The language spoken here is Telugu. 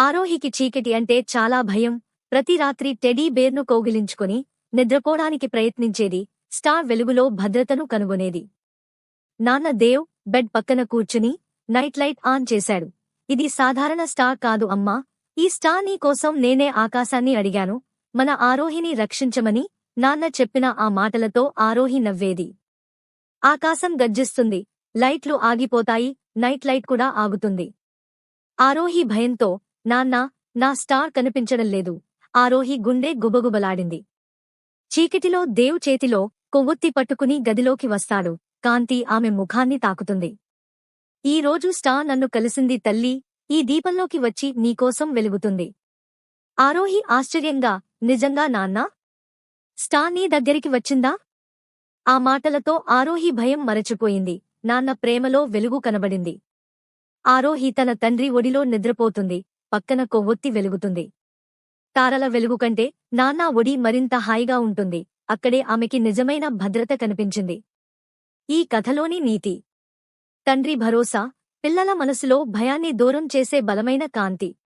ఆరోహికి చీకటి అంటే చాలా భయం. ప్రతి రాత్రి టెడీ బేర్ను కౌగిలించుకొని నిద్రపోడానికి ప్రయత్నించేది. స్టార్ వెలుగులో భద్రతను కనుగొనేది. నాన్న దేవ్ బెడ్ పక్కన కూర్చుని నైట్ లైట్ ఆన్ చేశాడు. ఇది సాధారణ స్టార్ కాదు అమ్మా. ఈ స్టార్ నీ కోసం నేనే ఆకాశాన్ని అడిగాను. మన ఆరోహిని రక్షించమని నాన్న చెప్పిన ఆ మాటలతో ఆరోహి నవ్వేది. ఆకాశం గర్జిస్తుంది. లైట్లు ఆగిపోతాయి. నైట్ లైట్ కూడా ఆగుతుంది. ఆరోహి భయంతో నాన్నా నా స్టార్ కనిపించడం లేదు. ఆరోహి గుండె గుబగుబలాడింది. చీకటిలో దేవ్ చేతిలో కొవ్వొత్తి పట్టుకుని గదిలోకి వస్తాడు. కాంతి ఆమె ముఖాన్ని తాకుతుంది. ఈ రోజు స్టార్ నన్ను కలిసింది తల్లి ఈ దీపంలోకి వచ్చి నీకోసం వెలుగుతుంది. ఆరోహి ఆశ్చర్యంగా నిజంగా నాన్నా? స్టార్ నీ దగ్గరికి వచ్చిందా? ఆ మాటలతో ఆరోహి భయం మరచిపోయింది. నాన్న ప్రేమలో వెలుగు కనబడింది. ఆరోహి తన తండ్రి ఒడిలో నిద్రపోతుంది. పక్కన కొవ్వొత్తి వెలుగుతుంది. తారల వెలుగు కంటే ఒడి మరింత హాయిగా ఉంటుంది. అక్కడే ఆమెకి నిజమైన భద్రత కనిపించింది. ఈ కథలోని నీతి. తండ్రి భరోసా పిల్లల మనసులో భయాన్ని దూరం చేసే బలమైన కాంతి.